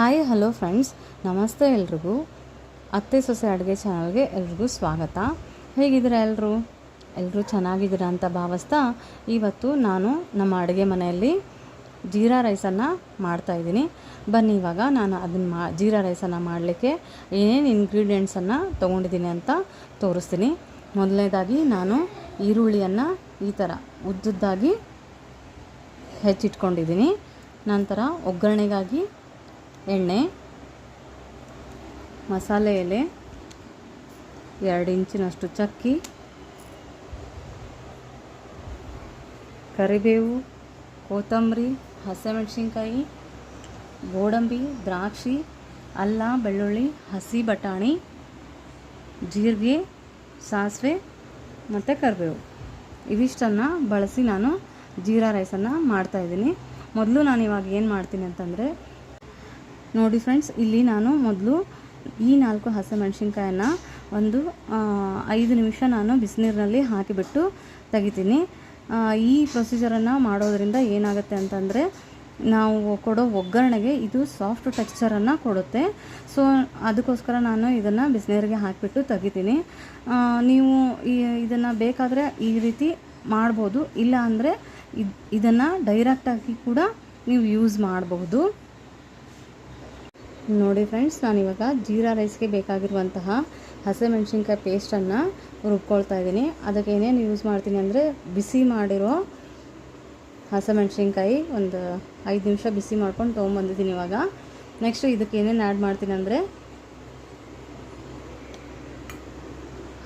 Hi hello friends ನಮಸ್ತೆ ಎಲ್ರಿಗೂ. ಅತ್ತೆ ಸೊಸೆ ಅಡುಗೆ ಚಾನಲ್ಗೆ ಎಲ್ರಿಗೂ ಸ್ವಾಗತ. ಹೇಗಿದ್ದೀರಾ ಎಲ್ಲರೂ ಎಲ್ಲರೂ ಚೆನ್ನಾಗಿದ್ದೀರಾ ಅಂತ ಭಾವಿಸ್ತಾ ಇವತ್ತು ನಾನು ನಮ್ಮ ಅಡುಗೆ ಮನೆಯಲ್ಲಿ ಜೀರಾ ರೈಸನ್ನು ಮಾಡ್ತಾಯಿದ್ದೀನಿ ಬನ್ನಿ, ಇವಾಗ ನಾನು ಅದನ್ನು ಮಾ, ಜೀರಾ ರೈಸನ್ನು ಮಾಡಲಿಕ್ಕೆ ಏನೇನು ಇಂಗ್ರೀಡಿಯೆಂಟ್ಸನ್ನು ತೊಗೊಂಡಿದ್ದೀನಿ ಅಂತ ತೋರಿಸ್ತೀನಿ. ಮೊದಲನೇದಾಗಿ ನಾನು ಈರುಳ್ಳಿಯನ್ನು ಈ ಥರ ಉದ್ದುದ್ದಾಗಿ ಹೆಚ್ಚಿಟ್ಕೊಂಡಿದ್ದೀನಿ. ನಂತರ ಒಗ್ಗರಣೆಗಾಗಿ ಎಣ್ಣೆ, ಮಸಾಲೆ ಎಲೆ, ಎರಡು ಇಂಚಿನಷ್ಟು ಚಕ್ಕಿ, ಕರಿಬೇವು, ಕೊತ್ತಂಬರಿ, ಹಸಿಮೆಣಸಿನ್ಕಾಯಿ, ಗೋಡಂಬಿ, ದ್ರಾಕ್ಷಿ, ಅಲ್ಲ, ಬೆಳ್ಳುಳ್ಳಿ, ಹಸಿ ಬಟಾಣಿ, ಜೀರಿಗೆ, ಸಾಸಿವೆ ಮತ್ತು ಕರಿಬೇವು. ಇವಿಷ್ಟನ್ನು ಬಳಸಿ ನಾನು ಜೀರಾ ರೈಸನ್ನು ಮಾಡ್ತಾಯಿದ್ದೀನಿ ಮೊದಲು ನಾನು ಇವಾಗ ಏನು ಮಾಡ್ತೀನಿ ಅಂತಂದರೆ ನೋಡಿ ಫ್ರೆಂಡ್ಸ್ ಇಲ್ಲಿ ನಾನು ಮೊದಲು ಈ ನಾಲ್ಕು ಹಸಿಮೆಣಸಿನ್ಕಾಯನ್ನು ಒಂದು ಐದು ನಿಮಿಷ ನಾನು ಬಿಸಿನೀರಿನಲ್ಲಿ ಹಾಕಿಬಿಟ್ಟು ತೆಗಿತೀನಿ. ಈ ಪ್ರೊಸೀಜರನ್ನು ಮಾಡೋದರಿಂದ ಏನಾಗುತ್ತೆ ಅಂತಂದರೆ ನಾವು ಕೊಡೋ ಒಗ್ಗರಣೆಗೆ ಇದು ಸಾಫ್ಟ್ ಟೆಕ್ಸ್ಚರನ್ನು ಕೊಡುತ್ತೆ. ಸೊ ಅದಕ್ಕೋಸ್ಕರ ನಾನು ಇದನ್ನು ಬಿಸಿನೀರಿಗೆ ಹಾಕಿಬಿಟ್ಟು ತೆಗಿತೀನಿ. ನೀವು ಇದನ್ನು ಬೇಕಾದರೆ ಈ ರೀತಿ ಮಾಡ್ಬೋದು. ಇಲ್ಲ ಅಂದರೆ ಇದು, ಇದನ್ನು ಡೈರೆಕ್ಟಾಗಿ ಕೂಡ ನೀವು ಯೂಸ್ ಮಾಡಬಹುದು ನೋಡಿ ಫ್ರೆಂಡ್ಸ್ ನಾನಿವಾಗ ಜೀರಾ ರೈಸ್ಗೆ ಬೇಕಾಗಿರುವಂತಹ ಹಸಿಮೆಣ್ಸಿನ್ಕಾಯಿ ಪೇಸ್ಟನ್ನು ರುಬ್ಕೊಳ್ತಾ ಇದ್ದೀನಿ. ಅದಕ್ಕೆ ಏನೇನು ಯೂಸ್ ಮಾಡ್ತೀನಿ ಅಂದರೆ ಬಿಸಿ ಮಾಡಿರೋ ಹಸಿಮೆಣ್ಸಿನ್ಕಾಯಿ ಒಂದು ಐದು ನಿಮಿಷ ಬಿಸಿ ಮಾಡ್ಕೊಂಡು ತೊಗೊಂಬಂದಿದ್ದೀನಿ ಇವಾಗ. ನೆಕ್ಸ್ಟ್ ಇದಕ್ಕೆ ಏನೇನು ಆ್ಯಡ್ ಮಾಡ್ತೀನಿ ಅಂದರೆ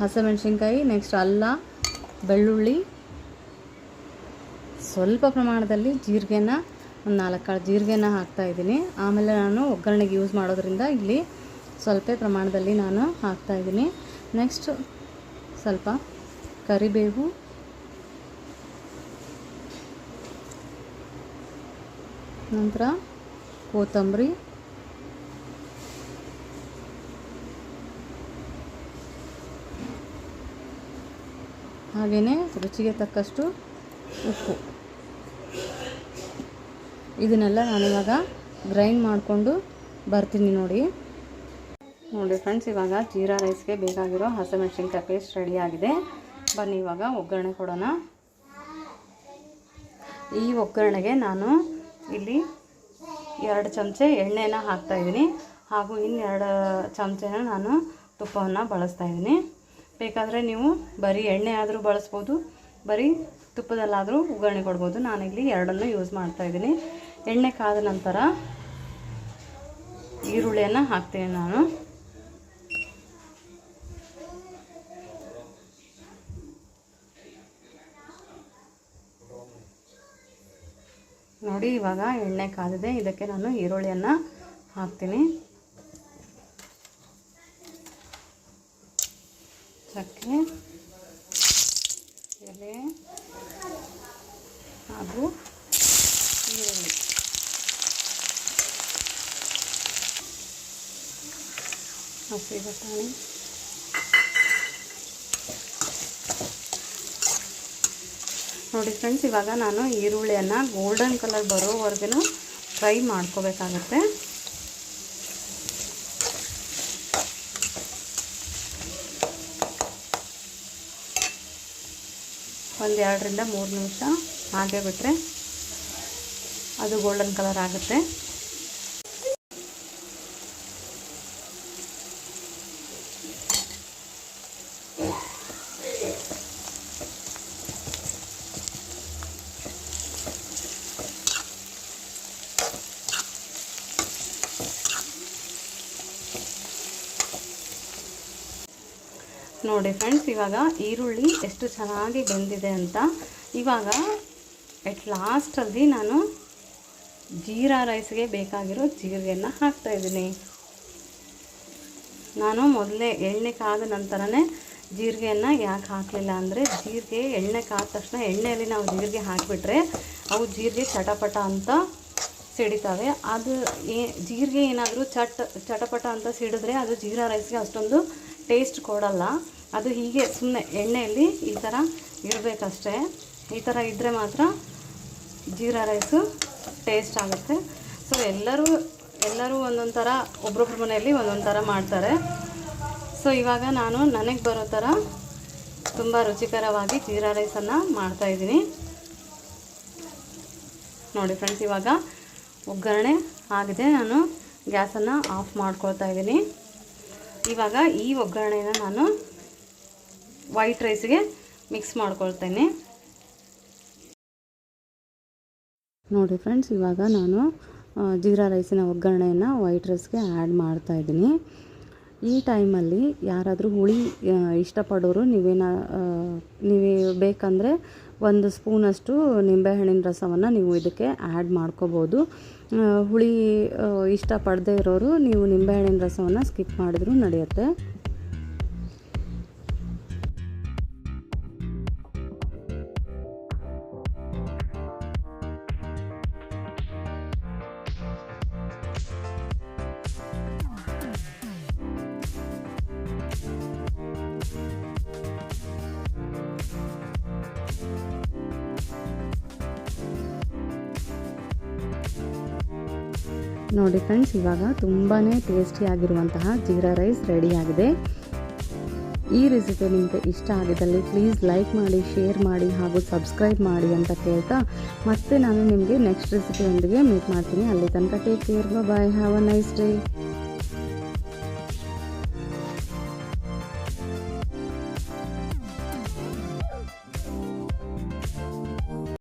ಹಸಿಮೆಣ್ಸಿನ್ಕಾಯಿ ನೆಕ್ಸ್ಟ್ ಅಲ್ಲ, ಬೆಳ್ಳುಳ್ಳಿ. ಸ್ವಲ್ಪ ಪ್ರಮಾಣದಲ್ಲಿ ಜೀರಿಗೆನ ಒಂದು ನಾಲ್ಕು ಕಾಳು ಜೀರಿಗೆನ ಹಾಕ್ತಾ ಇದ್ದೀನಿ. ಆಮೇಲೆ ನಾನು ಒಗ್ಗರಣೆಗೆ ಯೂಸ್ ಮಾಡೋದ್ರಿಂದ ಇಲ್ಲಿ ಸ್ವಲ್ಪ ಪ್ರಮಾಣದಲ್ಲಿ ನಾನು ಹಾಕ್ತಾ ಇದ್ದೀನಿ. ನೆಕ್ಸ್ಟ್ ಸ್ವಲ್ಪ ಕರಿಬೇವು. ನಂತರ ಕೊತ್ತಂಬರಿ. ಹಾಗೆಯೇ ರುಚಿಗೆ ತಕ್ಕಷ್ಟು ಉಪ್ಪು. ಇದನ್ನೆಲ್ಲ ನಾನು ಇವಾಗ ಗ್ರೈಂಡ್ ಮಾಡಿಕೊಂಡು ಬರ್ತೀನಿ ನೋಡಿ. ನೋಡಿ ಫ್ರೆಂಡ್ಸ್ ಇವಾಗ ಜೀರಾ ರೈಸ್ಗೆ ಬೇಕಾಗಿರೋ ಹಸಿಮೆಣಸಿನ್ಕಾಯಿ ಪೇಸ್ಟ್ ರೆಡಿಯಾಗಿದೆ ಬನ್ನಿ, ಇವಾಗ ಒಗ್ಗರಣೆ ಕೊಡೋಣ. ಈ ಒಗ್ಗರಣೆಗೆ ನಾನು ಇಲ್ಲಿ ಎರಡು ಚಮಚ ಎಣ್ಣೆನ ಹಾಕ್ತಾಯಿದ್ದೀನಿ ಹಾಗೂ ಇನ್ನೆರಡು ಚಮಚನ ನಾನು ತುಪ್ಪವನ್ನು ಬಳಸ್ತಾ ಇದ್ದೀನಿ. ಬೇಕಾದರೆ ನೀವು ಬರೀ ಎಣ್ಣೆ ಆದರೂ ಬಳಸ್ಬೋದು, ಬರೀ ತುಪ್ಪದಲ್ಲಾದರೂ ಒಗ್ಗರಣೆ ಕೊಡ್ಬೋದು. ನಾನಿಲ್ಲಿ ಎರಡನ್ನೂ ಯೂಸ್ ಮಾಡ್ತಾ ಇದ್ದೀನಿ. ಎಣ್ಣೆ ಕಾದ ನಂತರ ಈರುಳ್ಳಿಯನ್ನು ಹಾಕ್ತೀನಿ ನಾನು. ನೋಡಿ, ಇವಾಗ ಎಣ್ಣೆ ಕಾದಿದೆ. ಇದಕ್ಕೆ ನಾನು ಈರುಳ್ಳಿಯನ್ನು ಹಾಕ್ತೀನಿ. ಚಕ್ಕೆ, ಎಲೆ ಹಾಗೂ ಈರುಳ್ಳಿ. ಹಸಿ ಬಟಾಣಿ ನೋಡಿ ಫ್ರೆಂಡ್ಸ್ ಇವಾಗ ನಾನು ಈರುಳ್ಳಿಯನ್ನು ಗೋಲ್ಡನ್ ಕಲರ್ ಬರೋವರೆಗೂ ಫ್ರೈ ಮಾಡ್ಕೋಬೇಕಾಗತ್ತೆ. ಒಂದು ಎರಡರಿಂದ ಮೂರು ನಿಮಿಷ ಹಾಗೆ ಬಿಟ್ಟರೆ ಅದು ಗೋಲ್ಡನ್ ಕಲರ್ ಆಗುತ್ತೆ. ನೋಡಿ ಫ್ರೆಂಡ್ಸ್ ಇವಾಗ ಈರುಳ್ಳಿ ಎಷ್ಟು ಚೆನ್ನಾಗಿ ಬೆಂದಿದೆ ಅಂತ. ಇವಾಗ ಎಟ್ ಲಾಸ್ಟಲ್ಲಿ ನಾನು ಜೀರಾ ರೈಸ್ಗೆ ಬೇಕಾಗಿರೋ ಜೀರಿಗೆಯನ್ನು ಹಾಕ್ತಾಯಿದ್ದೀನಿ ನಾನು ಮೊದಲೇ ಎಣ್ಣೆ ಕಾದ ನಂತರನೇ ಜೀರಿಗೆಯನ್ನು ಯಾಕೆ ಹಾಕಲಿಲ್ಲ ಅಂದರೆ, ಜೀರಿಗೆ ಎಣ್ಣೆ ಕಾದ ತಕ್ಷಣ ಎಣ್ಣೆಯಲ್ಲಿ ನಾವು ಜೀರಿಗೆ ಹಾಕಿಬಿಟ್ರೆ ಅವು ಜೀರಿಗೆ ಚಟಪಟ ಅಂತ ಸಿಡಿತವೆ. ಅದು ಏ, ಜೀರಿಗೆ ಏನಾದರೂ ಚಟ್, ಚಟಪಟ ಅಂತ ಸಿಡಿದ್ರೆ ಅದು ಜೀರಾ ರೈಸ್ಗೆ ಅಷ್ಟೊಂದು ಟೇಸ್ಟ್ ಕೊಡಲ್ಲ. ಅದು ಹೀಗೆ ಸುಮ್ಮನೆ ಎಣ್ಣೆಯಲ್ಲಿ ಈ ಥರ ಇರಬೇಕಷ್ಟೇ. ಈ ಥರ ಇದ್ದರೆ ಮಾತ್ರ ಜೀರಾ ರೈಸು ಟೇಸ್ಟ್ ಆಗುತ್ತೆ. ಸೊ, ಎಲ್ಲರೂ ಎಲ್ಲರೂ ಒಂದೊಂದು ಥರ, ಒಬ್ರೊಬ್ರ ಮನೆಯಲ್ಲಿ ಒಂದೊಂದು ಥರ ಮಾಡ್ತಾರೆ. ಸೊ, ಇವಾಗ ನಾನು ನನಗೆ ಬರೋ ಥರ ತುಂಬ ರುಚಿಕರವಾಗಿ ಜೀರಾ ರೈಸನ್ನು ಮಾಡ್ತಾಯಿದ್ದೀನಿ ನೋಡಿ ಫ್ರೆಂಡ್ಸ್ ಇವಾಗ ಒಗ್ಗರಣೆ ಆಗಿದೆ. ನಾನು ಗ್ಯಾಸನ್ನು ಆಫ್ ಮಾಡ್ಕೊಳ್ತಾ ಇದ್ದೀನಿ. ಇವಾಗ ಈ ಒಗ್ಗರಣೆನ ನಾನು ವೈಟ್ ರೈಸ್ಗೆ ಮಿಕ್ಸ್ ಮಾಡ್ಕೊಳ್ತೇನೆ ನೋಡಿ ಫ್ರೆಂಡ್ಸ್, ಇವಾಗ ನಾನು ಜೀರಾ ರೈಸಿನ ಒಗ್ಗರಣೆಯನ್ನು ವೈಟ್ ರೈಸ್ಗೆ ಆ್ಯಡ್ ಮಾಡ್ತಾ ಇದ್ದೀನಿ. ಈ ಟೈಮಲ್ಲಿ ಯಾರಾದರೂ ಹುಳಿ ಇಷ್ಟಪಡೋರು ನೀವೇನ ನೀವೇ ಬೇಕಂದರೆ ಒಂದು ಸ್ಪೂನಷ್ಟು ನಿಂಬೆಹಣ್ಣಿನ ರಸವನ್ನು ನೀವು ಇದಕ್ಕೆ ಆ್ಯಡ್ ಮಾಡ್ಕೋಬೋದು. ಹುಳಿ ಇಷ್ಟಪಡದೇ ಇರೋರು ನೀವು ನಿಂಬೆಹಣ್ಣಿನ ರಸವನ್ನು ಸ್ಕಿಪ್ ಮಾಡಿದ್ರೂ ನಡೆಯುತ್ತೆ. ನೋಡಿ ಫ್ರೆಂಡ್ಸ್ ಇವಾಗ ತುಂಬಾ ಟೇಸ್ಟಿಯಾಗಿರುವಂತಹ ಜೀರಾ ರೈಸ್ ರೆಡಿಯಾಗಿದೆ ಈ ರೆಸಿಪಿ ನಿಮಗೆ ಇಷ್ಟ ಆಗಿದ್ದಲ್ಲಿ ಪ್ಲೀಸ್ ಲೈಕ್ ಮಾಡಿ ಶೇರ್ ಮಾಡಿ ಹಾಗೂ ಸಬ್ಸ್ಕ್ರೈಬ್ ಮಾಡಿ ಅಂತ ಕೇಳ್ತಾ ಮತ್ತೆ ನಾನು ನಿಮಗೆ ನೆಕ್ಸ್ಟ್ ರೆಸಿಪಿಯೊಂದಿಗೆ ಮೀಟ್ ಮಾಡ್ತೀನಿ. ಅಲ್ಲಿ ತನಕ take care bye have a nice day